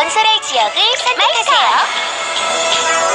건설할 지역을 선택하세요.